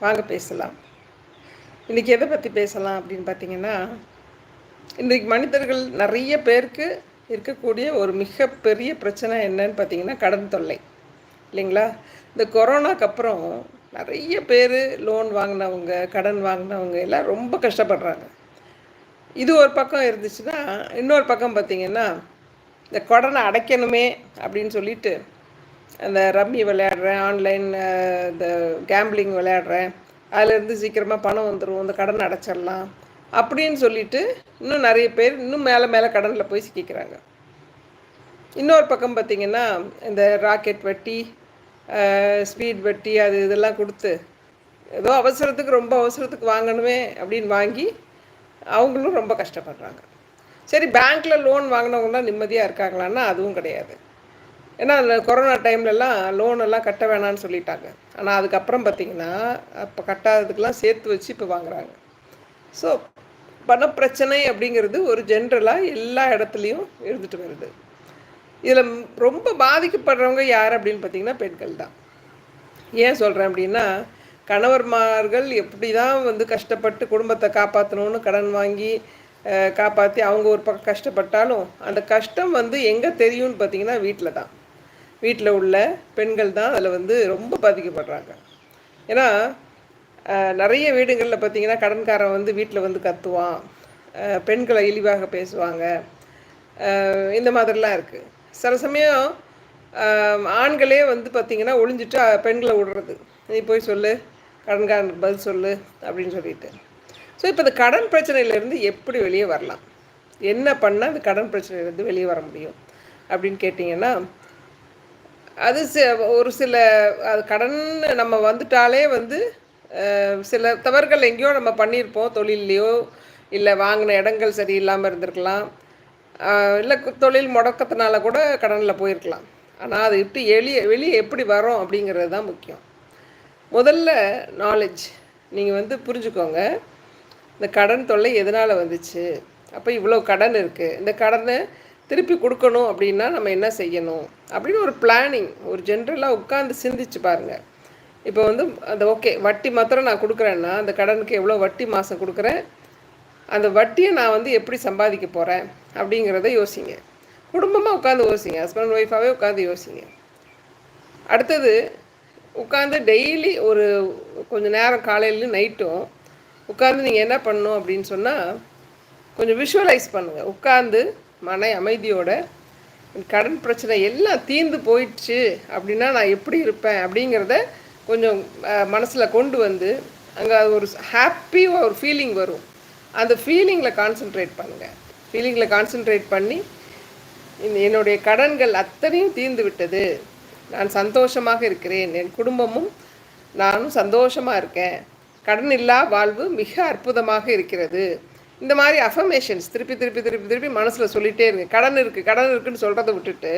வாங்க பேசலாம். இன்றைக்கி எதை பற்றி பேசலாம் அப்படின்னு பார்த்தீங்கன்னா இன்றைக்கு மனிதர்கள் நிறைய பேருக்கு இருக்கக்கூடிய ஒரு மிகப்பெரிய பிரச்சனை என்னன்னு பார்த்தீங்கன்னா கடன் தொல்லை. இல்லைங்களா? இந்த கொரோனாக்கு அப்புறம் நிறைய பேர் லோன் வாங்கினவங்க கடன் வாங்கினவங்க எல்லாம் ரொம்ப கஷ்டப்படுறாங்க. இது ஒரு பக்கம் இருந்துச்சுன்னா இன்னொரு பக்கம் பார்த்திங்கன்னா இந்த கடனை அடைக்கணுமே அப்படின்னு சொல்லிட்டு அந்த ரம்மி விளையாடுறேன் ஆன்லைன் இந்த கேம்பிளிங் விளையாடுறேன். அதுலேருந்து சீக்கிரமாக பணம் வந்துடும் இந்த கடன் அடைச்சிடலாம். அப்படின்னு சொல்லிட்டு இன்னும் நிறைய பேர் இன்னும் மேலே மேலே கடனில் போய் சிக்கிக்கிறாங்க. இன்னொரு பக்கம் பார்த்திங்கன்னா இந்த ராக்கெட் வட்டி ஸ்பீட் வட்டி அது இதெல்லாம் கொடுத்து ஏதோ அவசரத்துக்கு ரொம்ப அவசரத்துக்கு வாங்கணுமே அப்படின்னு வாங்கி அவங்களும் ரொம்ப கஷ்டப்படுறாங்க. சரி பேங்க்கில் லோன் வாங்கினவங்களாம் நிம்மதியாக இருக்காங்களான்னா அதுவும் கிடையாது. ஏன்னா அந்த கொரோனா டைம்லலாம் லோன் எல்லாம் கட்ட வேணான்னு சொல்லிட்டாங்க. ஆனால் அதுக்கப்புறம் பார்த்திங்கன்னா அப்போ கட்டாததுக்கெலாம் சேர்த்து வச்சு இப்போ வாங்குறாங்க. ஸோ பணப்பிரச்சனை அப்படிங்கிறது ஒரு ஜென்ரலாக எல்லா இடத்துலையும் இருந்துட்டு வருது. இதில் ரொம்ப பாதிக்கப்படுறவங்க யார் அப்படின்னு பார்த்திங்கன்னா பெண்கள் தான். ஏன் சொல்கிறேன் அப்படின்னா கணவர்மார்கள் எப்படி தான் வந்து கஷ்டப்பட்டு குடும்பத்தை காப்பாற்றணும்னு கடன் வாங்கி காப்பாற்றி அவங்க ஒரு பக்கம் கஷ்டப்பட்டாலும் அந்த கஷ்டம் வந்து எங்கே தெரியும்னு பார்த்தீங்கன்னா வீட்டில் தான். வீட்டில் உள்ள பெண்கள் தான் அதில் வந்து ரொம்ப பாதிக்கப்படுறாங்க. ஏன்னா நிறைய வீடுகளில் பார்த்திங்கன்னா கடன்காரன் வந்து வீட்டில் வந்து கத்துவான். பெண்களை இழிவாக பேசுவாங்க. இந்த மாதிரிலாம் இருக்குது சில சமயம் ஆண்களே வந்து பார்த்திங்கன்னா ஒளிஞ்சிட்டு பெண்களை விடுறது. நீ போய் சொல்லு கடன்காரனுக்கு பதில் சொல்லு அப்படின்னு சொல்லிட்டு. ஸோ இப்போ இந்த கடன் பிரச்சனையிலேருந்து எப்படி வெளியே வரலாம்? என்ன பண்ணால் இந்த கடன் பிரச்சனையிலேருந்து வெளியே வர முடியும்? அப்படின்னு கேட்டிங்கன்னா அது ஒரு சில அது கடன் நம்ம வந்துட்டாலே வந்து சில தவறுகள் எங்கேயோ நம்ம பண்ணியிருப்போம் தொழில்லையோ இல்லை வாங்கின இடங்கள் சரியில்லாமல் இருந்திருக்கலாம். இல்லை தொழில் முடக்கத்தினால கூட கடனில் போயிருக்கலாம். ஆனால் அதை விட்டு எளிய வெளியே எப்படி வரோம் அப்படிங்கிறது தான் முக்கியம். முதல்ல நாலேஜ் நீங்கள் வந்து புரிஞ்சுக்கோங்க. இந்த கடன் தொல்லை எதனால் வந்துச்சு? அப்போ இவ்வளோ கடன் இருக்குது இந்த கடனை திருப்பி கொடுக்கணும் அப்படின்னா நம்ம என்ன செய்யணும்? அப்படின்னு ஒரு பிளானிங் ஒரு ஜென்ரலாக உட்காந்து சிந்திச்சு பாருங்கள் இப்போ வந்து அந்த ஓகே வட்டி மாத்திரம் நான் கொடுக்குறேன்னா அந்த கடனுக்கு எவ்வளோ வட்டி மாதம் கொடுக்குறேன்? அந்த வட்டியை நான் வந்து எப்படி சம்பாதிக்க போகிறேன் அப்படிங்கிறத யோசிங்க. குடும்பமாக உட்காந்து யோசிங்க. ஹஸ்பண்ட் ஒய்ஃபாகவே உட்காந்து யோசிங்க. அடுத்தது உட்காந்து டெய்லி ஒரு கொஞ்சம் நேரம் காலையிலும் நைட்டும் உட்காந்து நீங்கள் என்ன பண்ணணும் அப்படின்னு சொன்னால் கொஞ்சம் விஷுவலைஸ் பண்ணுங்கள் உட்காந்து மன அமைதியோட கடன் பிரச்சனை எல்லாம் தீர்ந்து போயிடுச்சு அப்படின்னா நான் எப்படி இருப்பேன்? அப்படிங்கிறத கொஞ்சம் மனசில் கொண்டு வந்து அங்கே ஒரு ஹாப்பி ஒரு ஃபீலிங் வரும். அந்த ஃபீலிங்கில் கான்சென்ட்ரேட் பண்ணுங்கள் ஃபீலிங்கில் கான்சென்ட்ரேட் பண்ணி என்னுடைய கடன்கள் அத்தனையும் தீர்ந்து விட்டது. நான் சந்தோஷமாக இருக்கிறேன். என் குடும்பமும் நானும் சந்தோஷமாக இருக்கேன். கடன் இல்லா வாழ்வு மிக அற்புதமாக இருக்கிறது. இந்த மாதிரி அஃபர்மேஷன்ஸ் திருப்பி திருப்பி திருப்பி திருப்பி மனசில் சொல்லிகிட்டே இருங்க. கடன் இருக்குது கடன் இருக்குன்னு சொல்கிறத விட்டுட்டு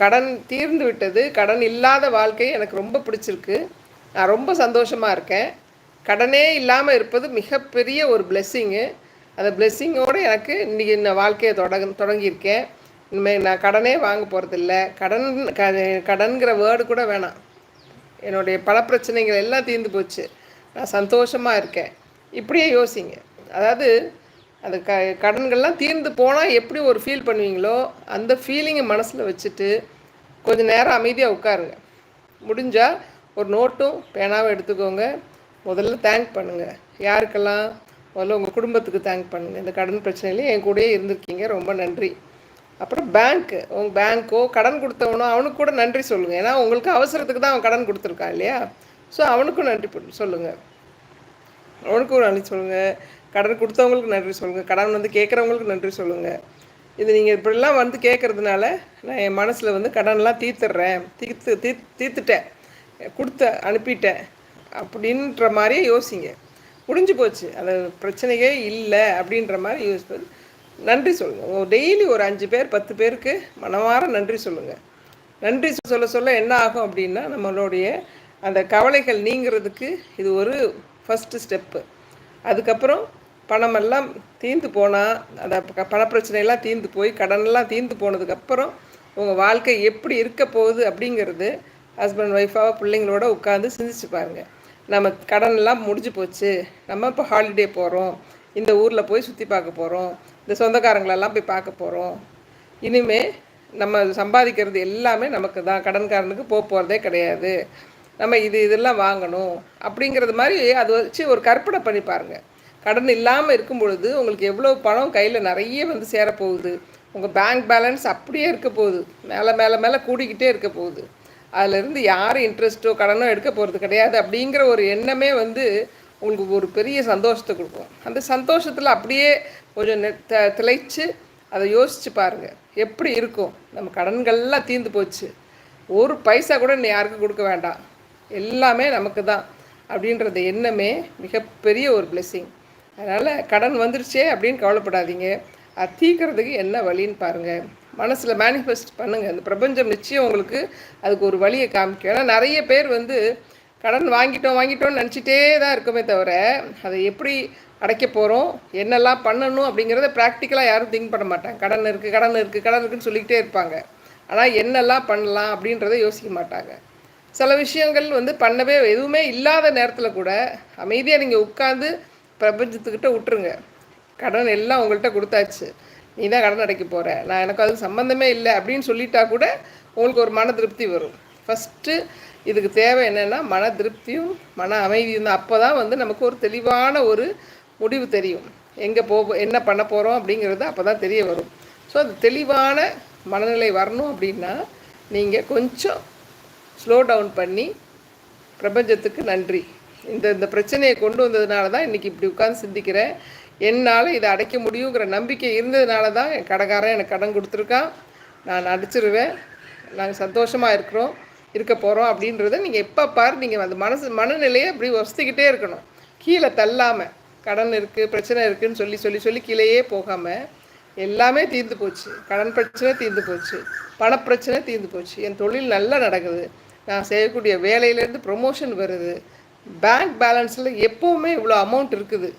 கடன் தீர்ந்து விட்டது கடன் இல்லாத வாழ்க்கை எனக்கு ரொம்ப பிடிச்சிருக்கு. நான் ரொம்ப சந்தோஷமாக இருக்கேன். கடனே இல்லாமல் இருப்பது மிகப்பெரிய ஒரு பிளெஸ்ஸிங்கு அந்த பிளெஸ்ஸிங்கோடு எனக்கு இன்றைக்கி இந்த வாழ்க்கையை தொடங்க தொடங்கியிருக்கேன். இனிமேல் நான் கடனே வாங்க போகிறதில்ல கடன் க கடன்கிற வேர்டு கூட வேணாம். என்னுடைய பல பிரச்சனைகள் எல்லாம் தீர்ந்து போச்சு. நான் சந்தோஷமாக இருக்கேன். இப்படியே யோசிங்க. அதாவது அந்த க கடன்கள்லாம் தீர்ந்து போனால் எப்படி ஒரு ஃபீல் பண்ணுவீங்களோ அந்த ஃபீலிங்கை மனசில் வச்சுட்டு கொஞ்சம் நேரம் அமைதியாக உட்காருங்க. முடிஞ்சால் ஒரு நோட்டும் பேனாவும் எடுத்துக்கோங்க. முதல்ல தேங்க் பண்ணுங்கள் யாருக்கெல்லாம்? முதல்ல உங்கள் குடும்பத்துக்கு தேங்க் பண்ணுங்கள் இந்த கடன் பிரச்சனையிலையும் என் கூடயே இருந்திருக்கீங்க. ரொம்ப நன்றி. அப்புறம் பேங்க்கு உங்கள் பேங்க்கோ கடன் கொடுத்தவனோ அவனுக்கு கூட நன்றி சொல்லுங்கள் ஏன்னா உங்களுக்கு அவசரத்துக்கு தான் அவன் கடன் கொடுத்துருக்கான் இல்லையா? ஸோ அவனுக்கும் நன்றி சொல்லுங்கள் அவனுக்கும் நன்றி சொல்லுங்கள் கடன் கொடுத்தவங்களுக்கு நன்றி சொல்லுங்கள் கடன் வந்து கேட்குறவங்களுக்கு நன்றி சொல்லுங்கள் இது நீங்கள் இப்படிலாம் வந்து கேட்குறதுனால நான் என் மனசில் வந்து கடன்லாம் தீர்த்துடுறேன் தீர்த்து தீ தீர்த்துட்டேன். கொடுத்த அனுப்பிட்டேன். அப்படின்ற மாதிரியே யோசிங்க. முடிஞ்சு போச்சு. அது பிரச்சனையே இல்லை அப்படின்ற மாதிரி யோசிப்பது. நன்றி சொல்லுங்கள் டெய்லி ஒரு அஞ்சு பேர் பத்து பேருக்கு மனமாற நன்றி சொல்லுங்கள் நன்றி சொல்ல சொல்ல என்ன ஆகும் அப்படின்னா நம்மளுடைய அந்த கவலைகள் நீங்கிறதுக்கு இது ஒரு ஃபஸ்ட்டு ஸ்டெப்பு அதுக்கப்புறம் பணமெல்லாம் தீர்ந்து போனால் அந்த பணப்பிரச்சனையெல்லாம் தீர்ந்து போய் கடனெல்லாம் தீர்ந்து போனதுக்கப்புறம் உங்கள் வாழ்க்கை எப்படி இருக்க போகுது அப்படிங்கிறது ஹஸ்பண்ட் ஒய்ஃபாக பிள்ளைங்களோட உட்காந்து சிந்திச்சு பாருங்கள் நம்ம கடன் எல்லாம் முடிஞ்சு போச்சு. நம்ம இப்போ ஹாலிடே போகிறோம் இந்த ஊரில் போய் சுற்றி பார்க்க போகிறோம் இந்த சொந்தக்காரங்களெல்லாம் போய் பார்க்க போகிறோம் இனிமேல் நம்ம சம்பாதிக்கிறது எல்லாமே நமக்கு தான். கடன்காரனுக்கு போக போகிறதே கிடையாது. நம்ம இது இதெல்லாம் வாங்கணும் அப்படிங்கிறது மாதிரி அதை வச்சு ஒரு கற்பனை பண்ணி பாருங்கள் கடன் இல்லாமல் இருக்கும் பொழுது உங்களுக்கு எவ்வளோ பணம் கையில் நிறைய வந்து சேரப்போகுது உங்கள் பேங்க் பேலன்ஸ் அப்படியே இருக்க போகுது. மேலே மேலே மேலே கூடிக்கிட்டே இருக்க போகுது. அதிலிருந்து யாரும் இன்ட்ரெஸ்ட்டோ கடனோ எடுக்க போகிறது கிடையாது அப்படிங்கிற ஒரு எண்ணமே வந்து உங்களுக்கு ஒரு பெரிய சந்தோஷத்தை கொடுக்கும். அந்த சந்தோஷத்தில் அப்படியே கொஞ்சம் த திளைச்சு அதை யோசித்து பாருங்கள் எப்படி இருக்கும்? நம்ம கடன்கள்லாம் தீர்ந்து போச்சு. ஒரு பைசா கூட நீ யாருக்கும் கொடுக்க வேண்டாம். எல்லாமே நமக்கு தான் அப்படின்றது எண்ணமே மிகப்பெரிய ஒரு பிளெஸ்ஸிங் அதனால் கடன் வந்துருச்சே அப்படின்னு கவலைப்படாதீங்க. அது தீக்கிறதுக்கு என்ன வழின்னு பாருங்கள் மனசில் மேனிஃபெஸ்ட் பண்ணுங்கள் அந்த பிரபஞ்சம் நிச்சயம் உங்களுக்கு அதுக்கு ஒரு வழியை காமிக்கும். ஏன்னா நிறைய பேர் வந்து கடன் வாங்கிட்டோம் வாங்கிட்டோம்னு நினச்சிட்டே தான் இருக்குமே தவிர அதை எப்படி அடைக்க போகிறோம் என்னெல்லாம் பண்ணணும் அப்படிங்கிறத ப்ராக்டிக்கலாக யாரும் திங்க் பண்ண மாட்டாங்க. கடன் இருக்குது கடன் இருக்குது கடன் இருக்குதுன்னு சொல்லிக்கிட்டே இருப்பாங்க. ஆனால் என்னெல்லாம் பண்ணலாம் அப்படின்றத யோசிக்க மாட்டாங்க. சில விஷயங்கள் வந்து பண்ணவே எதுவுமே இல்லாத நேரத்தில் கூட அமைதியாக நீங்கள் உட்காந்து பிரபஞ்சத்துக்கிட்ட விட்டுருங்க. கடன் எல்லாம் உங்கள்கிட்ட கொடுத்தாச்சு. நீ தான் கடன் அடைக்க போகிற நான் எனக்கு அதுக்கு சம்மந்தமே இல்லை அப்படின்னு சொல்லிட்டா கூட உங்களுக்கு ஒரு மன திருப்தி வரும். ஃபஸ்ட்டு இதுக்கு தேவை என்னென்னா மன திருப்தியும் மன அமைதியும் தான். அப்போ தான் வந்து நமக்கு ஒரு தெளிவான ஒரு முடிவு தெரியும். எங்கே போ என்ன பண்ண போகிறோம் அப்படிங்கிறது அப்போ தான் தெரிய வரும். ஸோ அது தெளிவான மனநிலை வரணும் அப்படின்னா நீங்கள் கொஞ்சம் ஸ்லோ டவுன் பண்ணி பிரபஞ்சத்துக்கு நன்றி. இந்த இந்த பிரச்சனையை கொண்டு வந்ததுனால தான் இன்றைக்கி இப்படி உட்காந்து சிந்திக்கிறேன். என்னால் இதை அடைக்க முடியுங்கிற நம்பிக்கை இருந்ததுனால தான் என் கடைக்காரன் எனக்கு கடன் கொடுத்துருக்கான். நான் அடிச்சிருவேன். நாங்கள் சந்தோஷமாக இருக்கிறோம் இருக்க போகிறோம் அப்படின்றத நீங்கள் எப்போ பாரு நீங்கள் அந்த மனசு மனநிலையை அப்படி வசதிக்கிட்டே இருக்கணும். கீழே தள்ளாமல் கடன் இருக்குது பிரச்சனை இருக்குதுன்னு சொல்லி சொல்லி சொல்லி கீழேயே போகாமல் எல்லாமே தீர்ந்து போச்சு. கடன் பிரச்சனை தீர்ந்து போச்சு. பணப்பிரச்சனை தீர்ந்து போச்சு. என் தொழில் நல்லா நடக்குது. நான் செய்யக்கூடிய வேலையிலேருந்து ப்ரொமோஷன் வருது. பேங்க் பேலன்ஸில் எப்போவுமே இவ்வளோ அமௌண்ட் இருக்குது.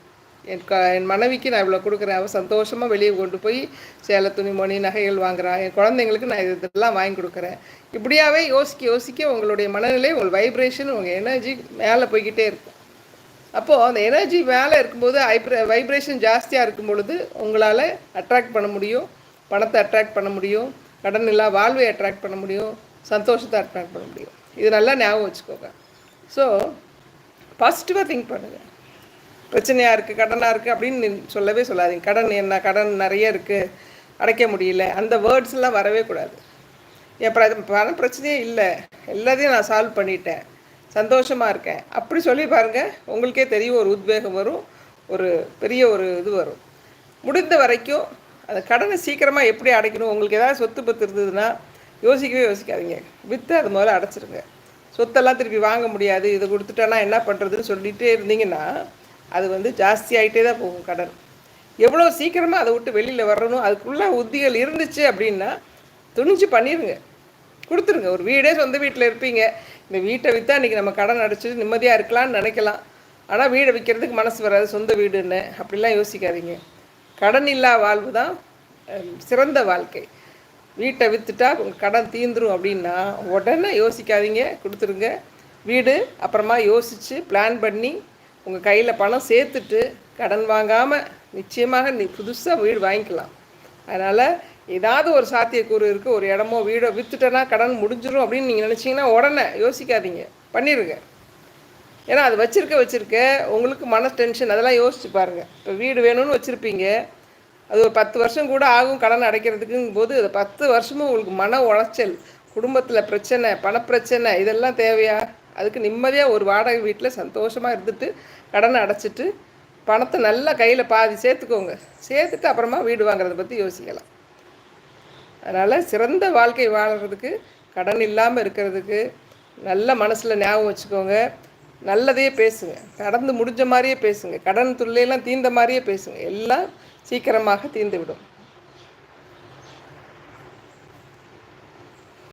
என் க என் மனைவிக்கு நான் இவ்வளோ கொடுக்குறேன். அவள் சந்தோஷமாக வெளியே கொண்டு போய் சேலை துணிமணி நகைகள் வாங்குறான் என் குழந்தைங்களுக்கு நான் இதெல்லாம் வாங்கி கொடுக்குறேன். இப்படியாவே யோசிக்க யோசிக்க உங்களுடைய மனநிலை உங்கள் வைப்ரேஷன் உங்கள் எனர்ஜி மேலே போய்கிட்டே இருக்கும். அப்போது அந்த எனர்ஜி மேலே இருக்கும்போது ஐப்ரே வைப்ரேஷன் ஜாஸ்தியாக இருக்கும் பொழுது உங்களால் அட்ராக்ட் பண்ண முடியும். பணத்தை அட்ராக்ட் பண்ண முடியும். கடன் இல்லா வாழ்வை அட்ராக்ட் பண்ண முடியும். சந்தோஷத்தை அட்ராக்ட் பண்ண முடியும். இது நல்லா ஞாபகம் வச்சுக்கோங்க. ஸோ பாசிட்டிவாக திங்க் பண்ணுங்கள் பிரச்சனையாக இருக்குது கடனாக இருக்குது அப்படின்னு சொல்லவே சொல்லாதீங்க. கடன் என்ன கடன் நிறைய இருக்குது அடைக்க முடியல. அந்த வேர்ட்ஸ்லாம் வரவே கூடாது. என் பிர பண பிரச்சனையே இல்லை. எல்லாத்தையும் நான் சால்வ் பண்ணிட்டேன். சந்தோஷமாக இருக்கேன். அப்படி சொல்லி பாருங்கள் உங்களுக்கே தெரியும் ஒரு உத்வேகம் வரும் ஒரு பெரிய ஒரு இது வரும். முடிந்த வரைக்கும் அந்த கடனை சீக்கிரமாக எப்படி அடைக்கணும் உங்களுக்கு ஏதாவது சொத்து பத்து இருந்ததுன்னா யோசிக்கவே யோசிக்காதீங்க. விற்று அது முதல்ல அடைச்சிருங்க. சொத்தெல்லாம் திருப்பி வாங்க முடியாது. இதை கொடுத்துட்டேன்னா என்ன பண்ணுறதுன்னு சொல்லிகிட்டே இருந்தீங்கன்னா அது வந்து ஜாஸ்தி ஆகிட்டே தான் போகும் கடன். எவ்வளோ சீக்கிரமாக அதை விட்டு வெளியில் வரணும் அதுக்குள்ளே உத்திகள் இருந்துச்சு அப்படின்னா துணிஞ்சு பண்ணிடுங்க கொடுத்துருங்க. ஒரு வீடே சொந்த வீட்டில் இருப்பீங்க. இந்த வீட்டை விற்றா இன்றைக்கி நம்ம கடன் அடைச்சிட்டு நிம்மதியாக இருக்கலாம்னு நினைக்கலாம். ஆனால் வீடை விற்கிறதுக்கு மனசு வராது. சொந்த வீடுன்னு. அப்படிலாம் யோசிக்காதீங்க. கடன் இல்லா வாழ்வு தான் சிறந்த வாழ்க்கை. வீட்டை விற்றுட்டா உங்கள் கடன் தீந்துரும் அப்படின்னா உடனே யோசிக்காதீங்க கொடுத்துருங்க. வீடு அப்புறமா யோசித்து பிளான் பண்ணி உங்கள் கையில் பணம் சேர்த்துட்டு கடன் வாங்காமல் நிச்சயமாக நீ புதுசாக வீடு வாங்கிக்கலாம். அதனால் ஏதாவது ஒரு சாத்தியக்கூறு இருக்குது ஒரு இடமோ வீடோ விற்றுட்டேன்னா கடன் முடிஞ்சிடும் அப்படின்னு நீங்கள் நினச்சிங்கன்னா உடனே யோசிக்காதீங்க. பண்ணிடுங்க ஏன்னா அது வச்சுருக்க வச்சுருக்க உங்களுக்கு மன டென்ஷன் அதெல்லாம் யோசிச்சு பாருங்கள் இப்போ வீடு வேணும்னு வச்சுருப்பீங்க. அது ஒரு பத்து வருஷம் கூட ஆகும் கடன் அடைக்கிறதுக்குங்கும் போது அது பத்து வருஷமும் உங்களுக்கு மன உளைச்சல் குடும்பத்தில் பிரச்சனை பணப்பிரச்சனை இதெல்லாம் தேவையா? அதுக்கு நிம்மதியாக ஒரு வாடகை வீட்டில் சந்தோஷமாக இருந்துட்டு கடனை அடைச்சிட்டு பணத்தை நல்லா கையில் பாதி சேர்த்துக்கோங்க. சேர்த்துட்டு அப்புறமா வீடு வாங்குறத பற்றி யோசிக்கலாம். அதனால் சிறந்த வாழ்க்கை வாழ்கிறதுக்கு கடன் இல்லாமல் இருக்கிறதுக்கு நல்ல மனசில் ஞாபகம் வச்சுக்கோங்க. நல்லதையே பேசுங்க. கடந்து முடிஞ்ச மாதிரியே பேசுங்க. கடன் துள்ளையெல்லாம் தீர்ந்த மாதிரியே பேசுங்க. எல்லாம் சீக்கிரமாக தீர்ந்துவிடும்.